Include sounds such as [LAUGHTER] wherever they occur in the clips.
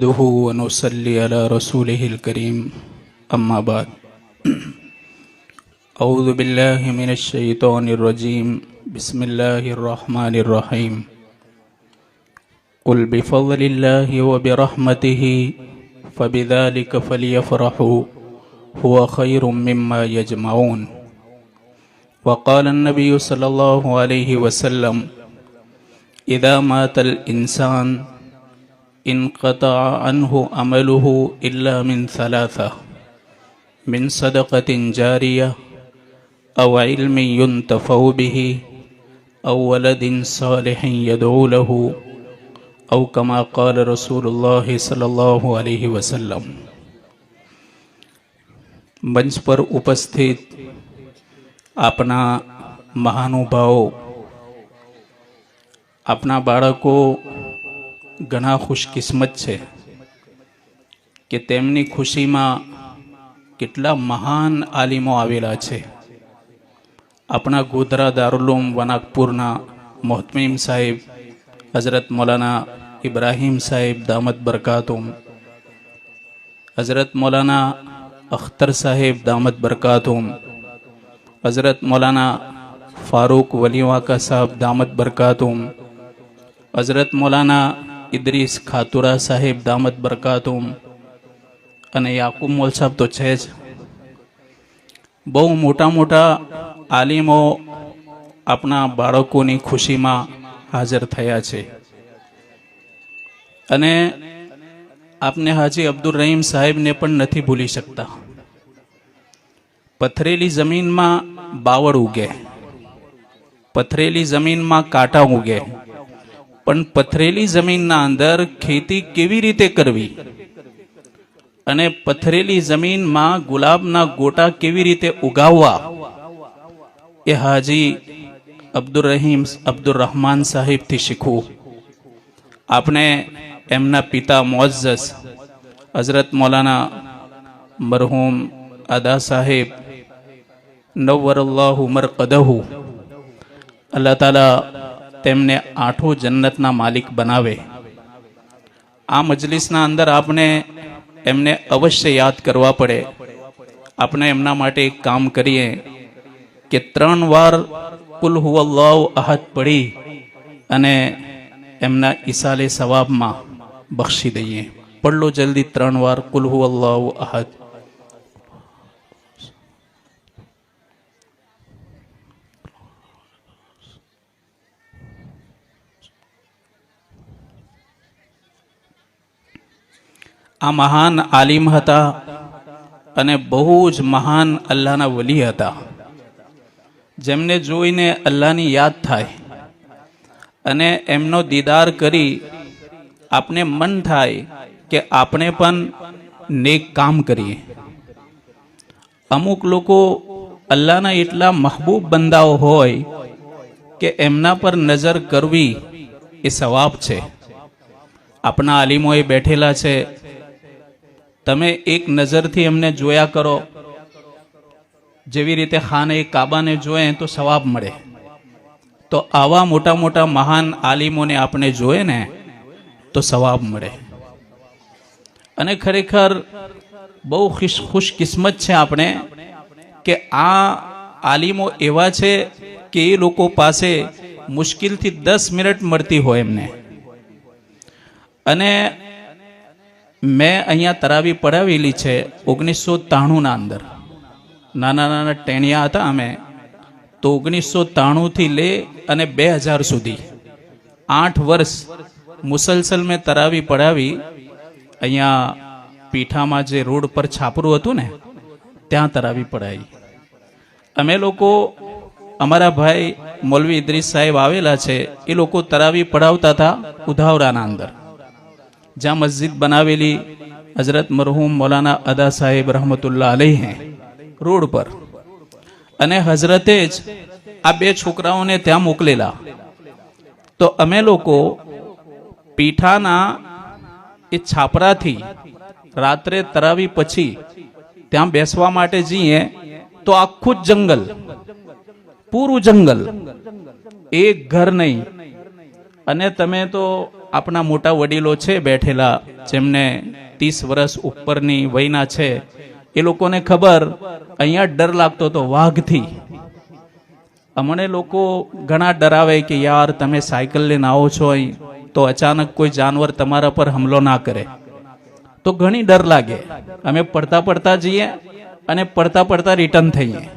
نحمده ونصلي على رسوله الكريم. أما بعد. [CLEARS THROAT] أعوذ بالله من الشيطان الرجيم. بسم الله الرحمن الرحيم. قل بفضل الله وبرحمته فبذلك فليفرحوا. هو خير مما يجمعون. وقال النبي صلى الله عليه وسلم، إذا مات الإنسان انقطع عنه عمله إلا من ثلاثة من صدقة جارية أو علم ينتفع به أو ولد صالح يدعو له أو كما قال رسول الله صلى الله عليه وسلم મંચ પર ઉપસ્થિત આપના મહાનુભાવો આપના બાળકો ઘણા ખુશકિસ્મત છે કે તેમની ખુશીમાં કેટલા મહાન આલિમો આવેલા છે આપણા ગોધરા દારુલુમ વનાકપુરના મોહતમીમ સાહેબ હઝરત મૌલાના ઇબ્રાહીમ સાહેબ દામદ બરકાતુમ હઝરત મૌલાના અખ્તર સાહેબ દામદ બરકાતુમ હઝરત મૌલાના ફારૂક વલીવાકા સાહેબ દામદ બરકાતુમ હઝરત મૌલાના ઇદ્રીસ, ખાતુરા સાહેબ, દામત બરકાતુમ અને યાકુબ મોલ સાહેબ તો છે જ. બહુ મોટા મોટા આલિમો આપણા બાળકોની ખુશીમાં હાજર થયા છે. અને આપને હાજી અબ્દુલ રહીમ સાહેબને પણ નથી ભૂલી શકતા. પથરેલી જમીનમાં બાવળ ઉગે. પથરેલી જમીનમાં કાંટા ઉગે. પણ પથરેલી જમીનના અંદર ખેતી કેવી રીતે કરવી? અને પથરેલી જમીનમાં ગુલાબના ગોટા કેવી રીતે ઉગાવવા? એ હાજી અબ્દુલ રહીમ અબ્દુલ રહમાન સાહેબથી શીખવું. આપણે એમના પિતા મોજસ હઝરત મૌલાના મરહૂમ અદા સાહેબ નવરલ્લાહ ઉમર કદહુ અલ્લાહ તાલા તેમને આઠો જન્નતના માલિક બનાવે. આ મજલિસના અંદર આપણે એમને અવશ્ય યાદ કરવા પડે. આપણે એમના માટે એક કામ કરીએ કે ત્રણ વાર કુલ હુવલ્લાવ અહદ પડી અને એમના ઈસાલે સવાબમાં બક્ષી દઈએ. પડલો જલ્દી ત્રણ વાર કુલ હુવલ્લાવ અહદ. આ મહાન આલિમ હતા અને બહુ જ મહાન અલ્લાહના વલી હતા. જેમને જોઈને અલ્લાહની યાદ થાય અને એમનો દીદાર કરી આપને મન થાય કે આપણે પણ નેક કામ કરીએ. અમુક લોકો અલ્લાહના એટલા મહબૂબ બંદાઓ હોય કે એમના પર નજર કરવી એ સવાબ છે. આપણા આલિમોએ બેઠેલા છે તમે એક નજરથી એમને જોયા કરો. જેવી રીતે ખાને કાબાને જોયે તો સવાબ મળે. તો આવા મોટા મોટા મહાન આલિમોને આપણે જોઈએ ને તો સવાબ મળે. અને ખરેખર બહુ ખુશ ખુશકિસ્મત છે આપણે કે આ આલિમો એવા છે કે એ લોકો પાસે મુશ્કેલથી દસ મિનિટ મળતી હોય એમને. અને મેં અહીંયા તરાવી પડાવેલી છે ઓગણીસો ત્રાણુંના અંદર. નાના નાના ટેણિયા હતા અમે. તો ઓગણીસો ત્રાણુંથી લે અને બે હજાર સુધી. આઠ વર્ષ મુસલસલ મેં તરાવી પડાવી. અહીંયા પીઠામાં જે રોડ પર છાપરું હતું ને, ત્યાં તરાવી પડાવી અમે લોકો, અમારા ભાઈ મૌલવી ઇદ્રીસ સાહેબ આવેલા છે, એ લોકો તરાવી પડાવતા હતા ઉધાવરાના અંદર. જ્યાં મસ્જિદ બનાવેલી હઝરત મરહૂમ મૌલાના અદા સાહેબ રહમતુલ્લા અલહે રોડ પર અને હઝરતે જ આ બે છોકરાઓને ત્યાં મોકલેલા તો અમે લોકો પીઠાના એ છાપરાથી રાત્રે તરાવી પછી ત્યાં બેસવા માટે જઈએ તો આખું જ જંગલ પૂરું જંગલ એક ઘર નહીં અને તમે તો આપણા મોટા વડીલો છે બેઠેલા, જેમને ત્રીસ વર્ષ ઉપરની વયના છે, એ લોકોને ખબર, અહીંયા ડર લાગતો હતો વાઘથી. અમને લોકો ઘણા ડરાવે કે યાર, તમે સાયકલ લઈને આવો છો અહીં, તો અચાનક કોઈ જાનવર તમારા પર હુમલો ના કરે. તો ઘણી ડર લાગે. અમે પડતા પડતા જઈએ અને પડતા પડતા રિટર્ન થઈએ.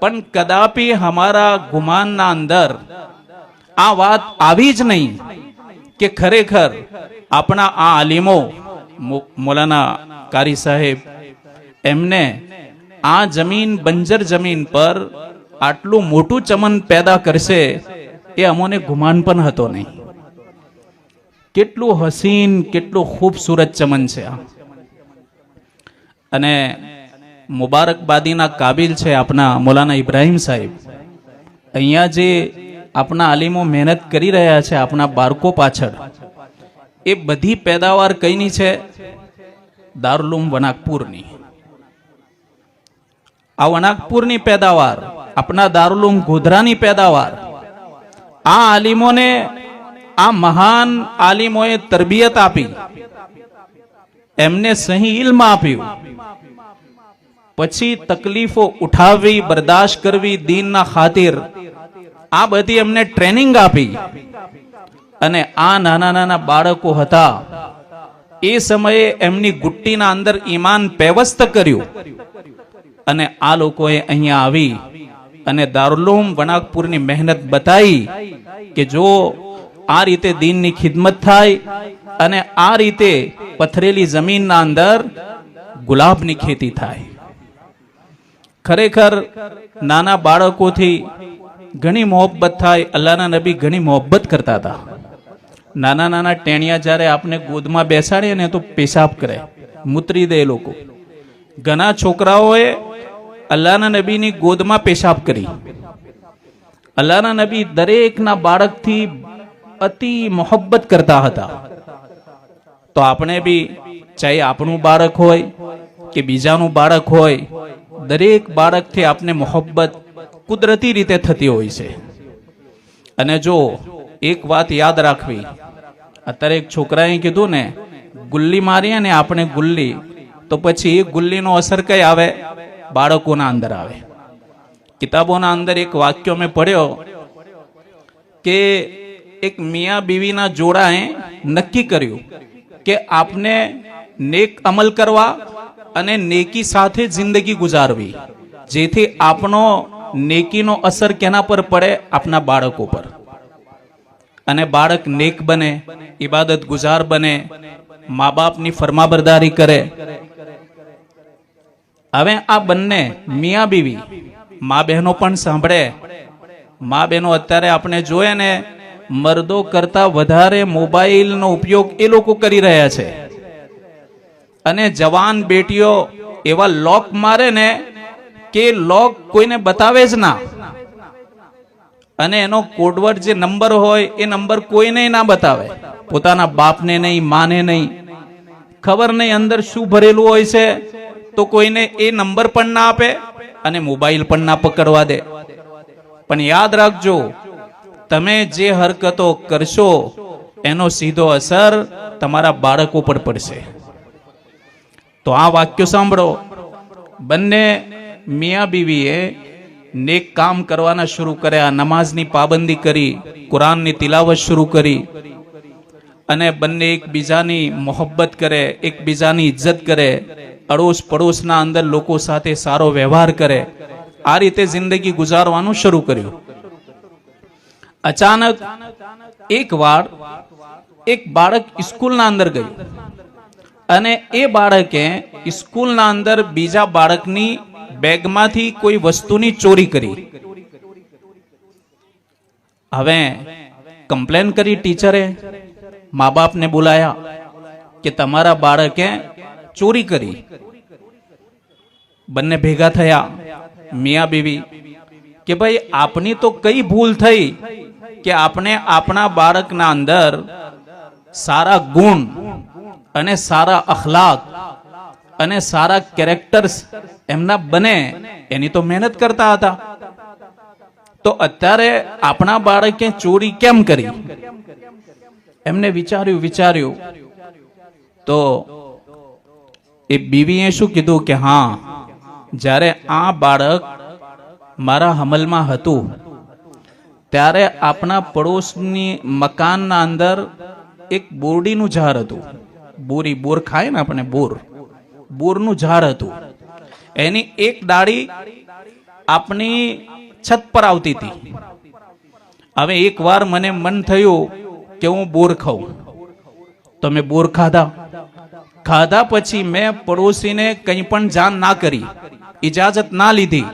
પણ કદાપી અમારા ગુમાનના અંદર આ વાત આવી જ નહીં. કે ખરેખર આપણા આ આલિમો મૌલાના કારી સાહેબ એમને આ જમીન, બંજર જમીન પર આટલું મોટું ચમન પેદા કરશે એ અમોને ગુમાન પણ હતો નહીં. કેટલું હસીન, કેટલું ખૂબસૂરત ચમન છે આ. અને મુબારકબાદીના કાબિલ છે આપણા મોલાના ઇબ્રાહિમ સાહેબ. અહીંયા જે આપણા આલિમો મહેનત કરી રહ્યા છે આપણા બાળકો પાછળ. એ બધી પેદાવાર કઈની છે? દારૂલુમ વનાકપુરની આ વનાકપુરની પેદાવાર આપણા દારૂલુમ ગોધરાની પેદાવાર. આ આલિમોને આ મહાન આલિમોએ તરબિયત આપી. એમને સહી ઇલ્મ આપ્યું. પછી તકલીફો ઉઠાવવી બરદાશ્ત કરવી, દીનના ખાतिर આ બધી એમને ટ્રેનિંગ આપી. અને આ નાના નાના બાળકો હતા. એ સમયે એમની ગુટ્ટીના અંદર ઈમાન પેવસ્ત કર્યું. અને આ લોકોએ અહીંયા આવી અને દારૂલોમ વણાકપુરની મહેનત બતાવી કે જો આ રીતે દિનની ખિદમત થાય અને આ રીતે પથરેલી જમીનના અંદર ગુલાબની ખેતી થાય. ખરેખર નાના બાળકોથી ઘણી મોહબ્બત થાય, અલ્લાહના નબી ઘણી મોહબ્બત કરતા હતા. નાના નાના ટેણિયા જ્યારે આપણે ગોદમાં બેસાડીએ ને તો પેશાબ કરે, મૂતરી દે લોકો. ઘણા છોકરાઓએ અલ્લાહના નબીની ગોદમાં પેશાબ કરી. અલ્લાહના નબી દરેકના બાળકથી અતિ મોહબ્બત કરતા હતા. તો આપણે બી ચાહે આપણું બાળક હોય કે બીજાનું બાળક હોય, દરેક બાળકથી આપને મોહબ્બત કુદરતી રીતે થતી હોય છે. અને જો એક વાત યાદ રાખવી, અત્યારે એક છોકરાએ કીધું ને, ગુલ્લી મારીએ ને આપણે ગુલ્લી, તો પછી એ ગુલ્લીનો અસર કઈ આવે? બાળકોના અંદર આવે. કિતાબોના અંદર એક વાક્ય મેં પડ્યો કે એક મિયા બીવીના જોડાએ નક્કી કર્યું કે આપને નેક અમલ કરવા અને નેકી સાથે જિંદગી ગુજારવી, જેથી આપણો નેકીનો અસર કેના પર પડે? આપના બાળકો પર. અને બાળક નેક બને ઇબાદત ગુજાર બને મા બાપની ફરમાબરદારી કરે. હવે આ બંને મિયા બીવી, મા બહેનો પણ સાંભળે. મા બહેનો અત્યારે આપણે જોઈએ ને, મર્દો કરતા વધારે મોબાઈલનો ઉપયોગ એ લોકો કરી રહ્યા છે. અને જવાન બેટીઓ એવા લોક મારે ને કે લોક કોઈને બતાવે જ ના. અને એનો કોડવર્ડ જે નંબર હોય, એ નંબર કોઈને ના બતાવે. પોતાના બાપને નહીં, માને નહીં. ખબર નહીં અંદર શું ભરેલું હોય છે, તો કોઈને એ નંબર પણ ના આપે અને મોબાઈલ પણ ના પકડવા દે. પણ યાદ રાખજો, તમે જે હરકતો કરશો, એનો સીધો અસર તમારા બાળકો પર પડશે. તો આ વાક્યો સાંભળો. બંને મિયા બીવીએ નેક કામ કરવાના શરૂ કર્યા, નમાઝની પાબંદી કરી, કુરાનની તિલાવત શરૂ કરી અને બંને એકબીજાની મોહબ્બત કરે, એકબીજાની ઇજ્જત કરે અડોશ પડોશના અંદર લોકો સાથે સારો વ્યવહાર કરે. આ રીતે જિંદગી ગુજારવાનું શરૂ કર્યું. અચાનક એક વાર એક બાળક સ્કૂલના અંદર ગયું અને એ બાળકે સ્કૂલના અંદર બીજા બાળકની બેગમાંથી કોઈ વસ્તુની ચોરી કરી. હવે કમ્પ્લેન કરી ટીચરે, મા બાપને બોલાયા કે તમારા બાળકે ચોરી કરી. બંને ભેગા થયા. મિયા બીવી કે ભાઈ, આપની તો કઈ ભૂલ થઈ કે આપણે આપણા બાળકના અંદર સારા ગુણ અને સારા અખલાક અને સારા કેરેક્ટર્સ એમના બને, એની તો મહેનત કરતા હતા. તો અત્યારે આપણા બાળકે ચોરી કેમ કરી? એમને વિચાર્યું વિચાર્યું. તો એ બીવીએ શું કીધું કે, હા, જ્યારે આ બાળક મારા હમલમાં હતું, ત્યારે આપણા પડોશની મકાનના અંદર એક બોરડીનું ઝાડ હતું. બોરી, બોર ખાય ને આપણે, બોર. બોરનું ઝાડ હતું. એની એક ડાળી આપની છત પર આવતી હતી. હવે એક વાર મને મન થયું કે હું બોર ખાઉં. તો મેં બોર ખાધા. ખાધા પછી મેં પડોશીને કંઈ પણ જાણ ના કરી ઇજાજત ના લીધી.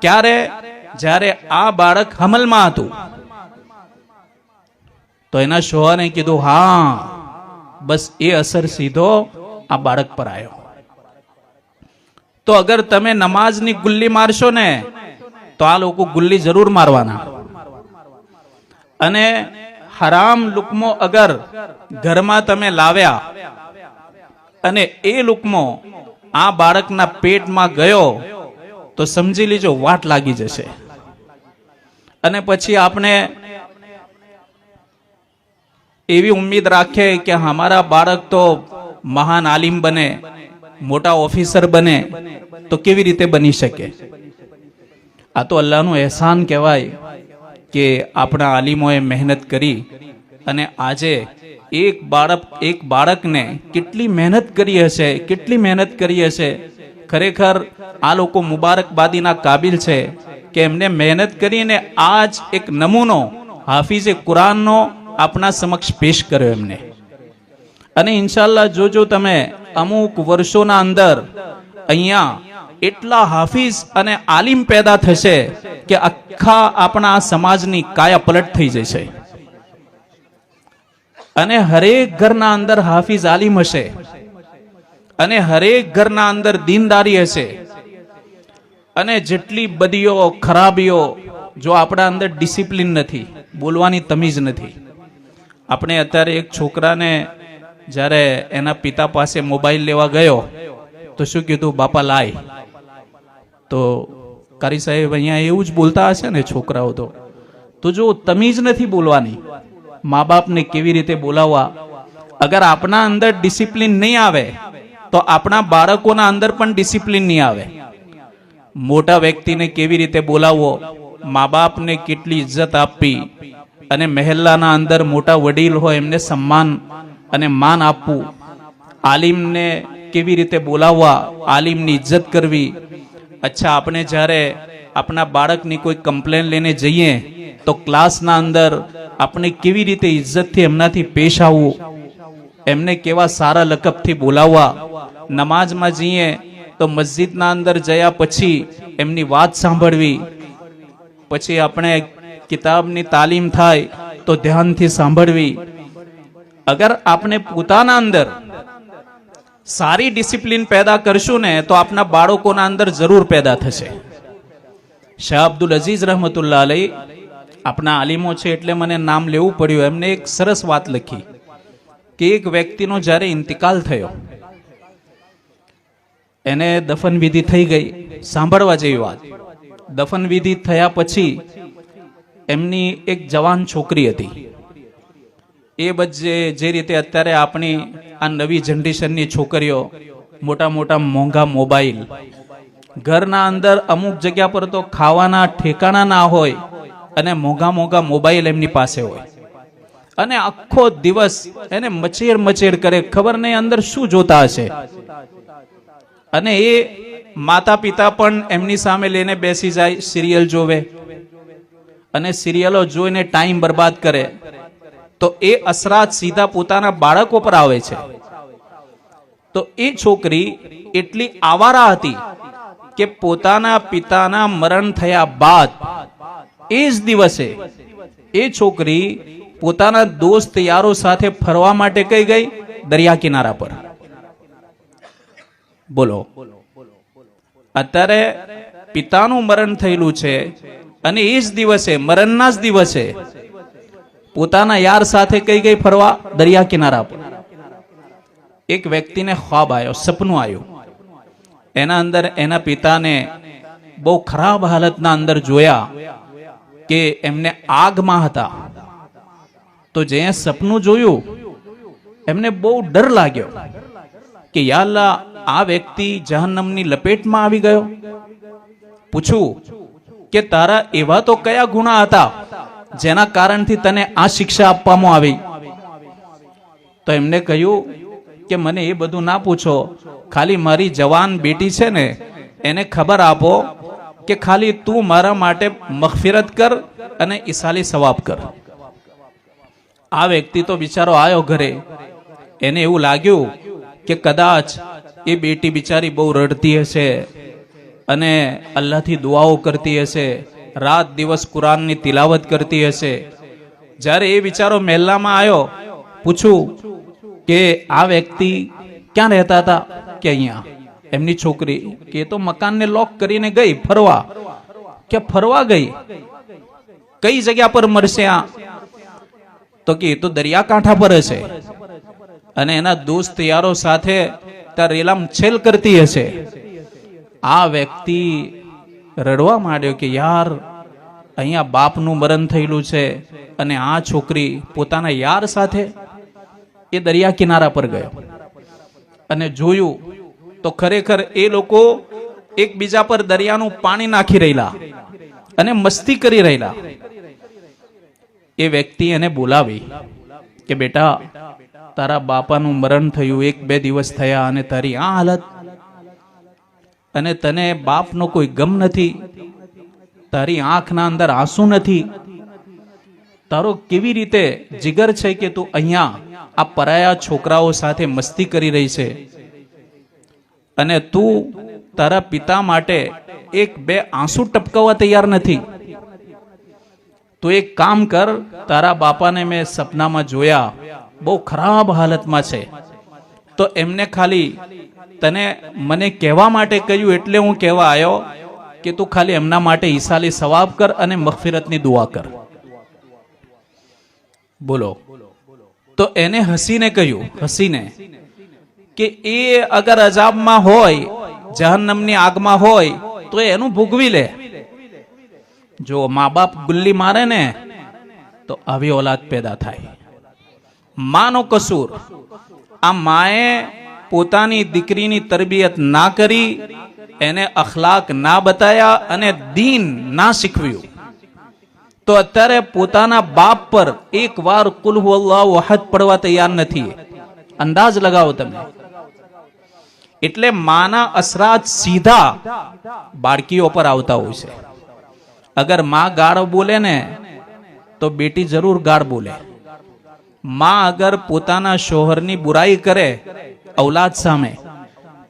ક્યારે? જ્યારે આ બાળક હમલમાં હતું. તો એના શોહરે કીધું, હા, બસ એ અસર સીધો આ બાળક પર આવ્યો તો અગર તમે નમાઝની ગુલ્લી મારશો ને, તો આ લોકો ગુલ્લી જરૂર મારવાના. અને હરામ લુકમો અગર ઘરમાં તમે લાવ્યા અને એ લુકમો આ બાળકના પેટમાં ગયો, તો સમજી લીજો વાટ લાગી જશે. અને પછી આપણે એવી ઉમ્મીદ રાખીએ કે અમારા બાળક તો મહાન આલિમ બને. મોટા ઓફિસર બને તો કેવી રીતે બની શકે? આ તો અલ્લાહનું એહસાન કહેવાય કે આપણા આલિમોએ મહેનત કરી અને આજે એક બાળક, એક બાળકને કેટલી મહેનત કરી હશે, કેટલી મહેનત કરી હશે? ખરેખર આ લોકો મુબારકબાદીના કાબિલ છે કે એમને મહેનત કરીને આજ એક નમૂનો હાફિઝે કુરાનનો આપણા સમક્ષ પેશ કર્યો એમને. અને ઇન્શાલ્લા જોજો તમે અમુક વર્ષોના અંદર અહીંયા એટલા હાફિઝ અને આલિમ પેદા થશે કે આખા આપણા સમાજની કાયા પલટ થઈ જશે. અને હરેક ઘરના અંદર હાફિઝ આલિમ હશે અને હરેક ઘરના અંદર દીનદારી હશે અને જેટલી બદીઓ ખરાબીઓ જો આપણા અંદર ડિસિપ્લિન નથી, બોલવાની તમીજ નથી. આપણે અત્યારે એક છોકરાને જ્યારે એના પિતા પાસે મોબાઈલ લેવા ગયો, તો શું કીધું, બાપા, લાય. તો કારી સાહેબ અહીંયા એવું જ બોલતા હશે ને છોકરાઓ તો. તો જો તમીજ નથી બોલવાની મા બાપને કેવી રીતે બોલાવવા? અગર આપણા અંદર ડિસિપ્લિન નહીં આવે, તો આપણા બાળકોના અંદર પણ ડિસિપ્લિન નહીં આવે. મોટા વ્યક્તિને કેવી રીતે બોલાવવો? મા બાપને કેટલી ઇજ્જત આપવી? અને મહેલ્લાના અંદર મોટા વડીલ હોય, એમને સન્માન અને માન આપવું. આલિમને કેવી રીતે બોલાવવા, આલિમની ઇજ્જત કરવી. અચ્છા, આપણે જ્યારે આપણા બાળકની કોઈ કમ્પ્લેન લઈને જઈએ, તો ક્લાસના અંદર આપણે કેવી રીતે ઇજ્જતથી એમનાથી પેશ આવવું? એમને કેવા સારા લકબથી બોલાવવા? નમાઝમાં જઈએ તો મસ્જિદના અંદર જયા પછી એમની વાત સાંભળવી. પછી આપણે કિતાબની તાલીમ થાય તો ધ્યાનથી સાંભળવી. અગર આપને પોતાના અંદર સારી ડિસિપ્લિન પેદા કરશું ને, તો આપના બાળકોના અંદર જરૂર પેદા થશે. શાહ અબ્દુલ અઝીઝ રહમતુલ્લા અલી આપણા આલિમો છે એટલે મને નામ લેવું પડ્યું. એમને એક સરસ વાત લખી કે એક વ્યક્તિનો જ્યારે ઇન્તિકાલ થયો, એને દફન વિધિ થઈ ગઈ. સાંભળવા જેવી વાત. દફન વિધિ થયા પછી એમની એક જવાન છોકરી હતી. એ બજે જે રીતે અત્યારે આપણી આ નવી જનરેશનની છોકરીઓ મોટા મોટા મોંઘા મોબાઈલ, ઘરના અંદર અમુક જગ્યા પર તો ખાવાના ઠેકાણા ના હોય અને મોંઘા મોંઘા મોબાઈલ એમની પાસે હોય. અને આખો દિવસ એને મચેર મચેર કરે, ખબર નહીં અંદર શું જોતા હશે. અને એ માતા પિતા પણ એમની સામે લઈને બેસી જાય, સિરિયલ જોવે. અને સિરિયલો જોઈને ટાઈમ બરબાદ કરે. તો એ અસરાત સીધા પોતાના બાળકો પર આવે છે. તો એ છોકરી એટલી આવારા હતી કે પોતાના પિતાના મરણ થયા બાદ એ જ દિવસે એ છોકરી પોતાના દોસ્ત યારો સાથે ફરવા માટે કઈ ગઈ? દરિયા કિનારા પર. બોલો. અત્યારે પિતાનું મરણ થયેલું છે અને એ જ દિવસે, મરણના જ દિવસે પોતાના યાર સાથે કઈ કઈ ફરવા? દરિયા કિનારા પર. એક વ્યક્તિને ખ્વાબ આવ્યો, સપનું આવ્યું. એના અંદર, એના પિતાને બહુ ખરાબ હાલતના અંદર જોયા કે એમને આગમાં હતા. તો જે સપનું જોયું, એમને બહુ ડર લાગ્યો કે યા આ વ્યક્તિ જહન્નમની લપેટમાં આવી ગયો? પૂછું કે તારા એવા તો કયા ગુણા હતા? જેના કારણથી તને આ શિક્ષા આપવામાં આવી. તો એમને કહ્યું કે મને એ બધું ના પૂછો. ખાલી મારી જવાન બેટી છે ને, એને ખબર આપો કે ખાલી તું મારા માટે મગફિરત કર અને ઈસાલી સવાબ કર. આ વ્યક્તિ તો બિચારો આવ્યો ઘરે. એને એવું લાગ્યું કે કદાચ એ બેટી બિચારી બહુ રડતી હશે અને અલ્લાહથી દુઆઓ કરતી હશે. રાત દિવસ કુરાનની તિલાવત કરતી હશે. જ્યારે એ વિચારો મહેલામાં આવ્યો પૂછું કે આ વ્યક્તિ ક્યાં રહેતા હતા? કે અહીંયા. એમની છોકરી કે તો મકાનને લોક કરીને ગઈ, ફરવા. કે ફરવા ગઈ? કઈ જગ્યા પર મળશે આ? તો કે તો દરિયાકાંઠા પર હશે. અને એના દોસ્ત યારો સાથે ત્યાં રેલામ છેલ કરતી હશે. આ વ્યક્તિ રડવા માંડ્યો કે, યાર, અહીંયા બાપનું મરણ થયેલું છે અને આ છોકરી પોતાના યાર સાથે એ દરિયા કિનારા પર ગયો. અને જોયું તો ખરેખર એ લોકો એકબીજા પર દરિયાનું પાણી નાખી રહેલા અને મસ્તી કરી રહેલા. એ વ્યક્તિ એને બોલાવી કે, બેટા, તારા બાપાનું મરણ થયું, એક બે દિવસ થયા અને તારી આ હાલત અને તને બાપનો કોઈ ગમ નથી. તારી આંખના અંદર આંસુ નથી. તારો કેવી રીતે જીગર છે કે તું અહીંયા આ પરાયા છોકરાઓ સાથે મસ્તી કરી રહી છે? અને તું તારા પિતા માટે એક બે આંસુ ટપકાવવા તૈયાર નથી. તો એક કામ કર, તારા બાપાને મેં સપનામાં જોયા. બહુ ખરાબ હાલતમાં છે. તો એમને ખાલી તને મને કહેવા માટે કહ્યું એટલે હું કહેવા આવ્યો કે તું ખાલી એમના માટે ઈસાલી સવાબ કર અને મગફિરતની દુઆ કર. બોલો. તો એને હસીને કહ્યું, હસીને, કે એ અગર અજાબમાં હોય, જહન્નમની આગમાં હોય, તો એનું ભોગવી લે. જો મા બાપ ગુલ્લી મારે ને, તો આવી ઓલાદ પેદા થાય. માનો કસૂર, આ માએ પોતાની દીકરીની તરબિયત ના કરી, એને અખલાક ના બતાયા અને દીન ના શીખવ્યું. તો અત્યારે પોતાના બાપ પર એક વાર કુલ હુવલ્લાહુ અહદ પડવા તૈયાર નથી. અંદાજ લગાવો તમે. એટલે માના અસરાત સીધા બાળકીઓ પર આવતા હોય છે. અગરમાં ગાળ બોલે ને, તો બેટી જરૂર ગાળ બોલે. માં અગર પોતાના શોહરની બુરાઈ કરે ઔલાદ સામે.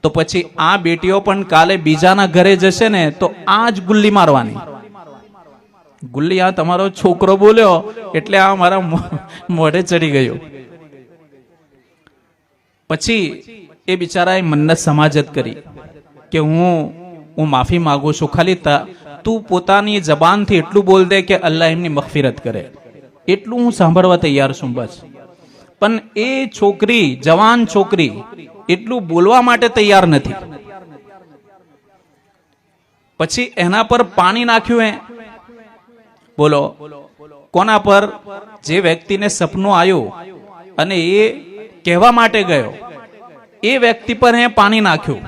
તો પછી આ બેટીઓ પણ કાલે બીજાના ઘરે જશે ને, તો આ જ ગુલ્લી મારવાની. ગુલ્લી, આ તમારો છોકરો બોલ્યો, એટલે આ મારા મોઢે ચડી ગયો. પછી એ બિચારાએ મન્નત સમાજત કરી કે, હું હું માફી માંગુ છું. ખાલી તા- પોતાની જબાનથી એટલું બોલ દે કે અલ્લાહ એમની મગફિરત કરે. એટલું હું સાંભળવા તૈયાર છું, બસ. પણ એ છોકરી, જવાન છોકરી, એટલું બોલવા માટે તૈયાર નથી. પછી એના પર પાણી નાખ્યું એ. બોલો, કોના પર? જે વ્યક્તિને સપનું આવ્યું અને એ કહેવા માટે ગયો, એ વ્યક્તિ પર એ પાણી નાખ્યું.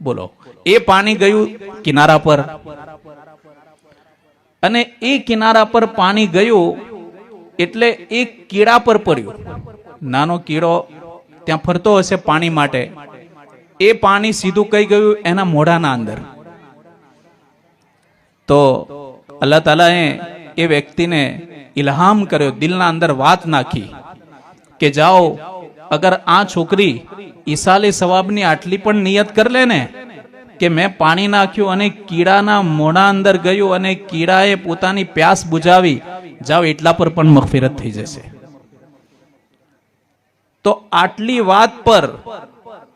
બોલો, એ પાણી ગયું કિનારા પર. અને એ કિનારા પર પાણી ગયું એટલે એ કીડા પર પડ્યું. નાનો કીડો ત્યાં ફરતો હશે પાણી માટે. એ પાણી સીધું કઈ ગયું? એના મોઢાના અંદર. તો અલ્લાહ તાલાએ એ વ્યક્તિને ઇલ્હામ કર્યો, દિલના અંદર વાત નાખી કે જાઓ, અગર આ છોકરી ઈસાલી સવાબની આટલી પણ નિયત કરી લે ને કે મેં પાણી નાખ્યું અને કીડાના મોઢા અંદર ગયું અને કીડાએ પોતાની પ્યાસ બુજાવી જાઓ, એટલા પર પણ મગફિરત થઈ જશે. તો આટલી વાત પર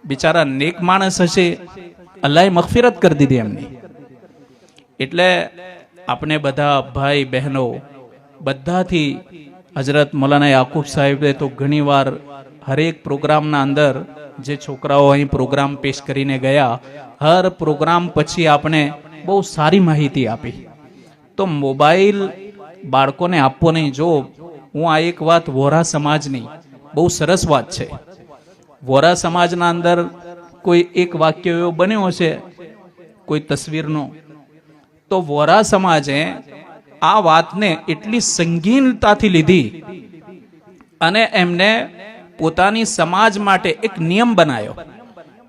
બિચારા નેક માણસ હશે, અલ્લાહે મગફિરત કરી દીધી એમની. એટલે આપણે બધા ભાઈ બહેનો, બધાથી હજરત મૌલાના યાકુબ સાહેબે તો ઘણીવાર હરેક પ્રોગ્રામના અંદર જે છોકરાઓ અહીં પ્રોગ્રામ પેશ કરીને ગયા, હર પ્રોગ્રામ પછી આપણે બહુ સારી માહિતી આપી. તો મોબાઈલ બાળકોને આપવો નહીં. જો હું આ એક વાત વોરા સમાજની, બહુ સરસ વાત છે. વોરા સમાજના અંદર કોઈ એક વાક્ય એવો બન્યો છે કોઈ તસવીરનો, તો વોરા સમાજે આ વાતને એટલી સંગીનતાથી લીધી અને એમને પોતાની સમાજ માટે એક નિયમ બનાવ્યો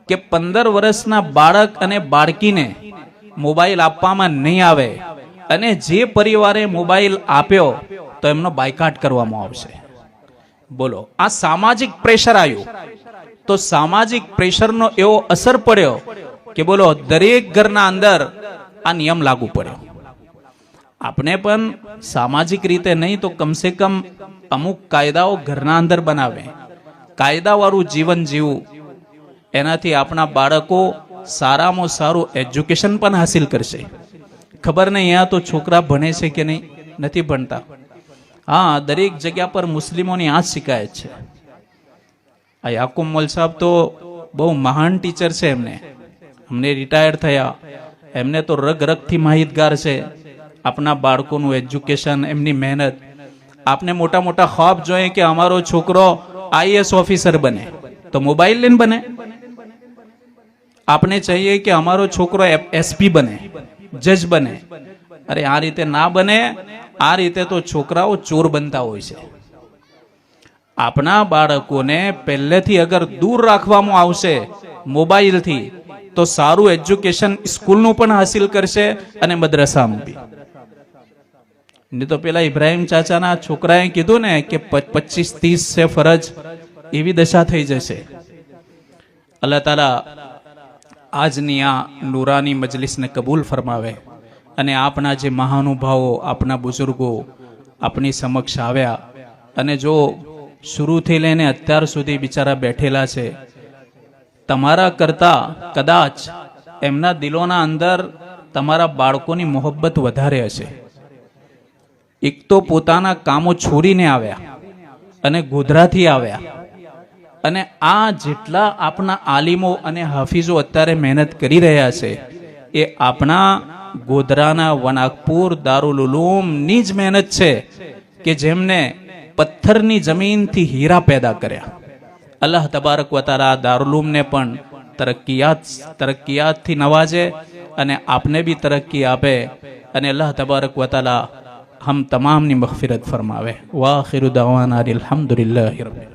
કે પંદર વર્ષના બાળક અને બાળકીને મોબાઈલ આપવામાં નહીં આવે. અને જે પરિવારે મોબાઈલ આપ્યો, તો એમનો બાયકાટ કરવામાં આવશે. બોલો, આ સામાજિક પ્રેશર આવ્યું. તો સામાજિક પ્રેશરનો એવો અસર પડ્યો કે બોલો, દરેક ઘરના અંદર આ નિયમ લાગુ પડ્યો. આપણે પણ સામાજિક રીતે નહીં તો કમસે કમ અમુક કાયદાઓ ઘરના અંદર બનાવે. કાયદાવાળું જીવન જીવવું એનાથી આપણા બાળકો સારામાં સારું એજ્યુકેશન પણ હાસિલ કરશે. ખબર નહીં અહીંયા તો છોકરા ભણે છે કે નહીં? નથી ભણતા. હા, દરેક જગ્યા પર મુસ્લિમોની આ શિકાયત છે. આ યાકુબ મોલ સાહેબ તો બહુ મહાન ટીચર છે એમને. અમને રિટાયર થયા. એમને તો રગ રગથી માહિતગાર છે. આપણા બાળકોનું એજ્યુકેશન એમની મહેનત. આપને મોટા મોટા ખ્વાબ જોઈએ કે અમારો છોકરો આઈએસ ઓફિસર બને. તો મોબાઈલ લઈને બને. આપણે ચાહીએ કે અમારો છોકરો એસપી બને. જજ બને. અરે, આ રીતે ના બને. આ રીતે તો છોકરાઓ ચોર બનતા હોય છે. આપણા બાળકોને પહેલેથી અગર દૂર રાખવામાં આવશે મોબાઈલથી, તો સારું એજ્યુકેશન સ્કૂલનું પણ હાસિલ કરશે અને મદ્રસામાં બી. ને તો પેલા ઇબ્રાહિમ ચાચાના છોકરાએ કીધું ને કે પચીસ ત્રીસ છે ફરજ. એવી દશા થઈ જશે. અલ્લાહ તાલા આજની આ નૂરાની મજલિસને કબૂલ ફરમાવે અને આપણા જે મહાનુભાવો આપણા બુઝુર્ગો આપની સમક્ષ આવ્યા અને જો શરૂથી લઈને અત્યાર સુધી બિચારા બેઠેલા છે, તમારા કરતા કદાચ એમના દિલોના અંદર તમારા બાળકોની મોહબ્બત વધારે હશે. એક તો પોતાના કામો છોડીને આવ્યા અને ગોધરાથી આવ્યા. અને આ જેટલા આપણા આલિમો અને હાફિઝો અત્યારે મહેનત કરી રહ્યા છે, એ આપણા ગોધરાના વનાકપુર દારૂલુલુમની જ મહેનત છે કે જેમને પથ્થરની જમીનથી હીરા પેદા કર્યા. અલ્લાહ તબારક વતારા દારૂલુમને પણ તરક્કિયાત તરક્કિયાતથી નવાજે અને આપને બી તરક્કી આપે અને અલ્લાહ તબારક વતાલા હમ તમામની મગફિરત ફરમાવે. વાખિરુ દવાના અલહમદુલિલ્લાહ રબ્બિલ